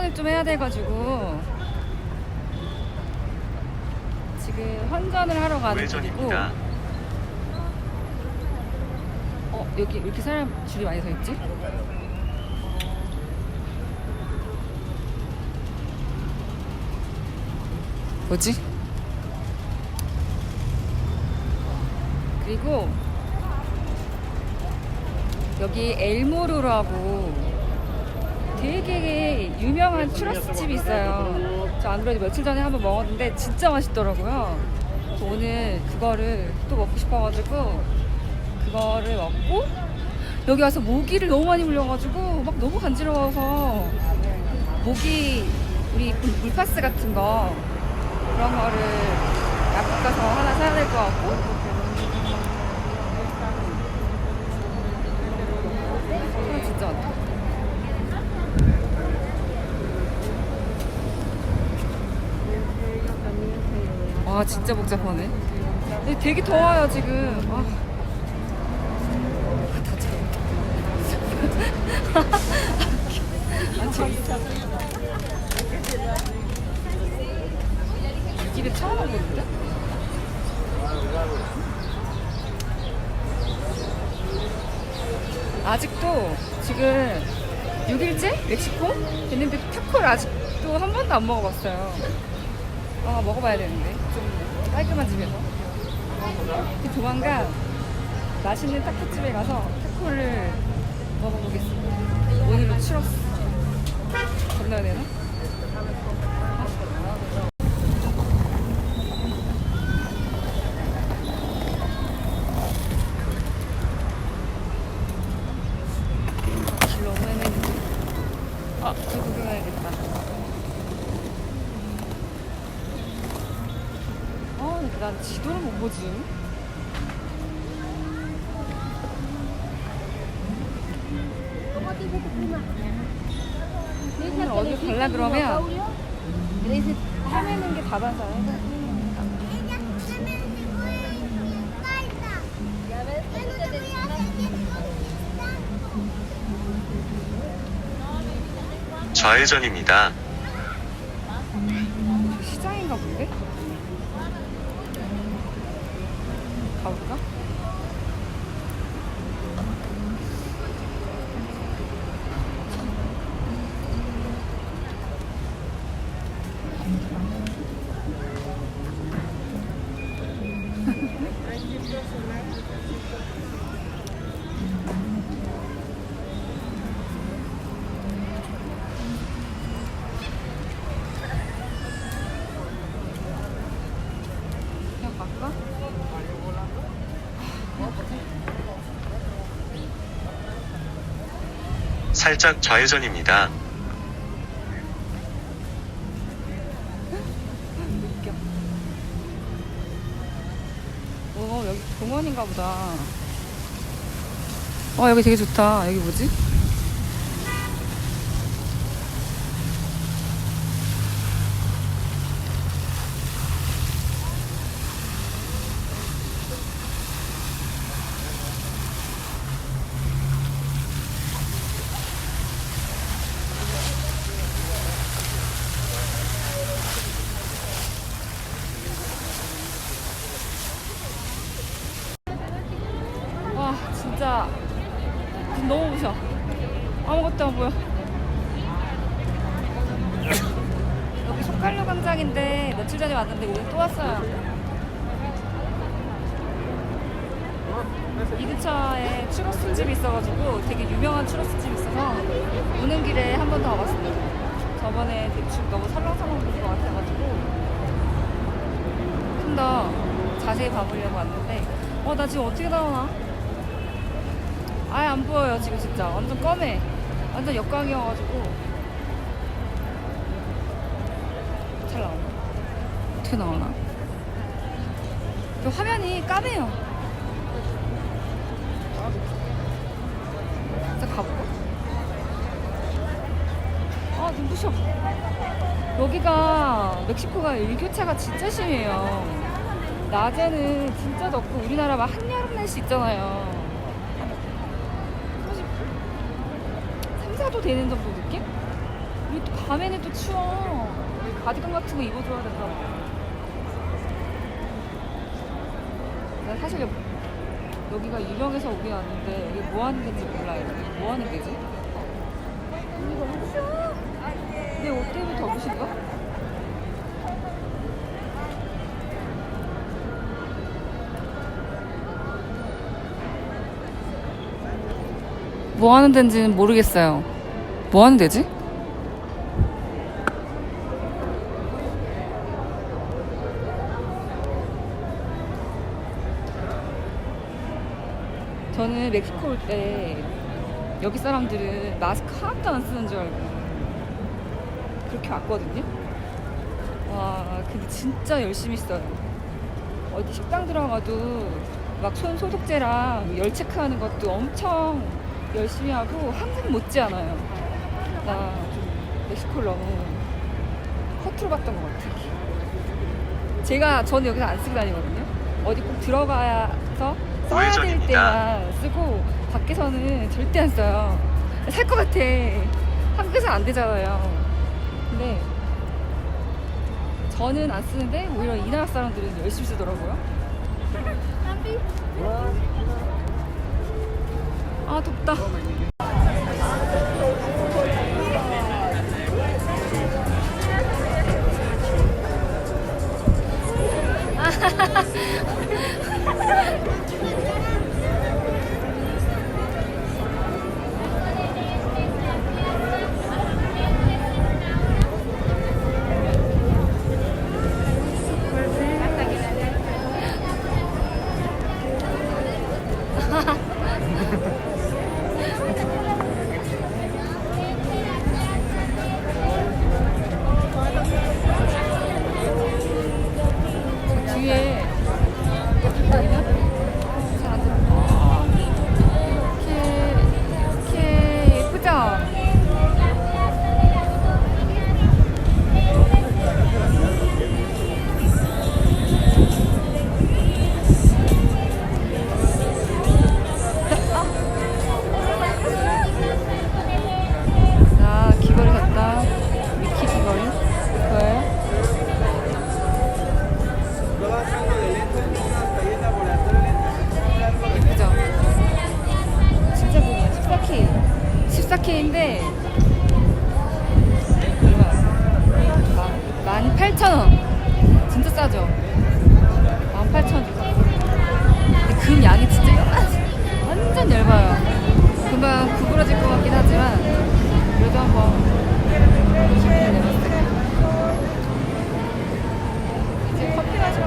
환전을 좀 해야 돼가지고 지금 환전을 하러 가는 우회전입니다. 어 여기 왜 이렇게 사람 줄이 많이 서 있지? 뭐지? 그리고 여기 엘모르라고 되게 유명한 추러스 집이 있어요. 저 안 그래도 며칠 전에 한번 먹었는데 진짜 맛있더라고요. 오늘 그거를 또 먹고 싶어가지고 그거를 먹고 여기 와서 모기를 너무 많이 물려가지고 막 너무 간지러워서 모기 우리 물- 물파스 같은 거 그런 거를 약국 가서 하나 사야 될 것 같고 진짜 많다 와 진짜 복잡하네 근데 되게 더워요 지금 아. 아, 재밌어. 이 길에 처음 와보는데? 아직도 지금 6일째? 멕시코? 됐는데 타코를 아직도 한 번도 안 먹어봤어요. 아, 먹어봐야 되는데. 좀 깔끔한 집에서. 조만간 맛있는 타코집에 가서 타코를 먹어보겠습니다. 오늘로 추러스. 건너야 되나? 아, 저 구경해야겠다. 아, 난 지도를 못 보지. 오늘 어디 갈라 그러면 헤매는 게 다반사야. 좌회전입니다. 시장인가 본데? 가볼까? 그냥 갈까? 살짝 좌회전입니다. 어, 여기 공원인가 보다. 어, 여기 되게 좋다. 여기 뭐지? 광장인데 며칠 전에 왔는데 오늘 또 왔어요. 이 근처에 추러스 집이 있어가지고 되게 유명한 추러스 집이 있어서 오는 길에 한 번 더 와봤습니다. 저번에 대충 너무 설렁설렁 본것 같아가지고 좀 더 자세히 봐보려고 왔는데 어 나 지금 어떻게 나오나? 아예 안 보여요 지금 진짜 완전 검해 완전 역광이어가지고 잘 나오나? 어떻게 나오나? 그 화면이 까매요 진짜 가볼까? 아 눈부셔 여기가 멕시코가 일교차가 진짜 심해요 낮에는 진짜 덥고 우리나라 막 한여름 날씨 있잖아요 30, 사도 되는 정도 느낌? 그리고 또 밤에는 또 추워. 가디건 같은 거 입어줘야 된다. 나 사실 여- 여기가 유명해서 오긴 왔는데 여기 뭐 하는 데인지 몰라요. 뭐 하는 데지? 언니 너무 추워. 내 옷 때문에 더우신가? 뭐 하는 데인지는 모르겠어요. 뭐 하는 데지? 저는 멕시코 올 때 여기 사람들은 마스크 하나도 안 쓰는 줄 알고 그렇게 왔거든요. 와, 근데 진짜 열심히 써요. 어디 식당 들어가도 막 손 소독제랑 열 체크하는 것도 엄청 열심히 하고 한국 못지 않아요. 나좀 멕시코를 너무 허투루 봤던 것 같아. 제가 저는 여기서 안 쓰고 다니거든요. 어디 꼭 들어가서 써야 될. 때만 쓰고 밖에서는 절대 안 써요. 살 것 같아. 한국에서 안 되잖아요. 근데 저는 안 쓰는데 오히려 이 나라 사람들은 열심히 쓰더라고요. 아 덥다. 구부러질 것 같긴 하지만 그래도 한번. 이제 커피 마시러.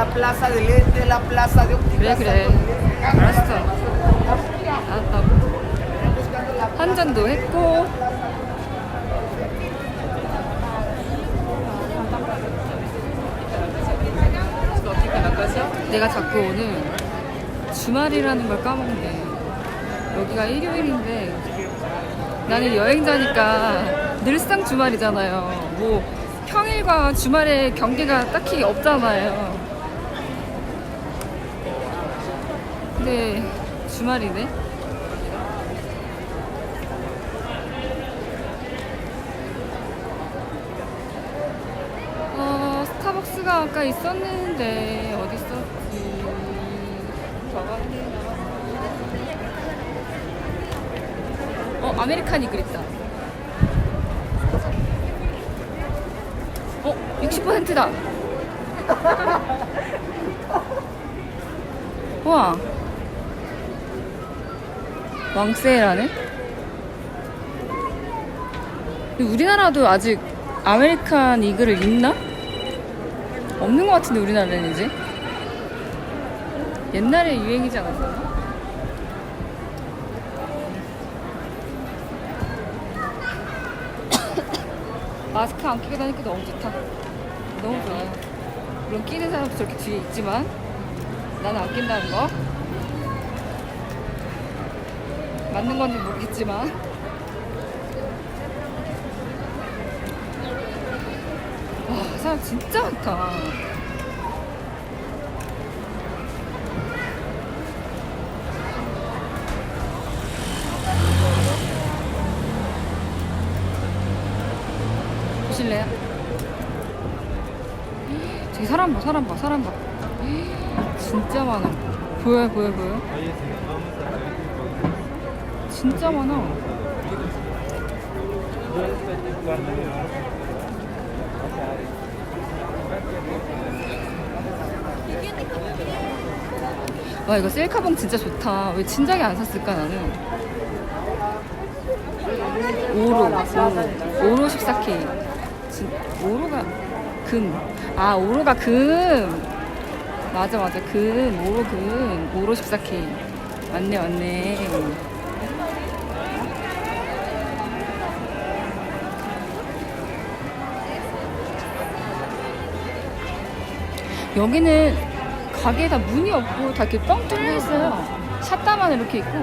아, plaza del Este, la plaza de 그래. 그래. 알았어. 알았다고. 한잔도 했고. 내가 자꾸 오늘 주말이라는 걸 까먹네. 여기가 일요일인데 나는 여행자니까 늘상 주말이잖아요. 뭐 평일과 주말의 경계가 딱히 없잖아요. 근데 주말이네. 어, 스타벅스가 아까 있었는데 어 아메리칸 이글 있다. 어 60%다. 와 왕세일하네. 우리나라도 아직 아메리칸 이글을 있나? 없는 것 같은데 우리나라는 이제 옛날에 유행이지 않았나? 마스크 안 끼고 다니까 너무 좋다. 너무 좋아요. 물론 끼는 사람도 저렇게 뒤에 있지만 나는 안 낀다는 거. 맞는 건지 모르겠지만 사람 진짜 많다. 사람 봐, 사람 봐. 진짜 많아. 보여요, 보여, 보여? 진짜 많아. 와 이거 셀카봉 진짜 좋다. 왜 진작에 안 샀을까 나는. 오로, 오로, 오로 14K. 진, 오로가 금. 아 오로가 금. 맞아 맞아 금. 오로 금. 오로 14K. 맞네 맞네. 여기는 가게에 다 문이 없고 다 이렇게 뻥 뚫려 있어요. 샷다만 이렇게 있고.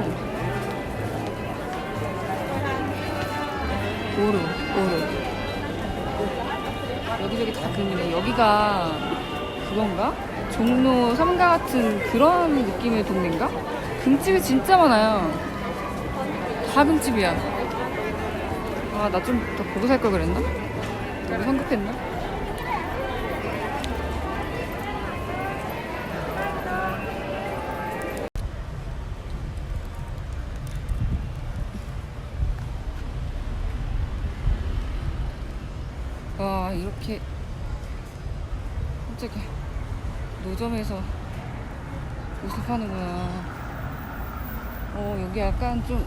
오로, 오로. 여기저기 다 금이네. 여기가 그건가? 종로 3가 같은 그런 느낌의 동네인가? 금집이 진짜 많아요. 다 금집이야. 아, 나 좀 더 보고 살 걸 그랬나? 너무 성급했나? 와 이렇게 갑자기 노점에서 옷을 파는구나. 어 여기 약간 좀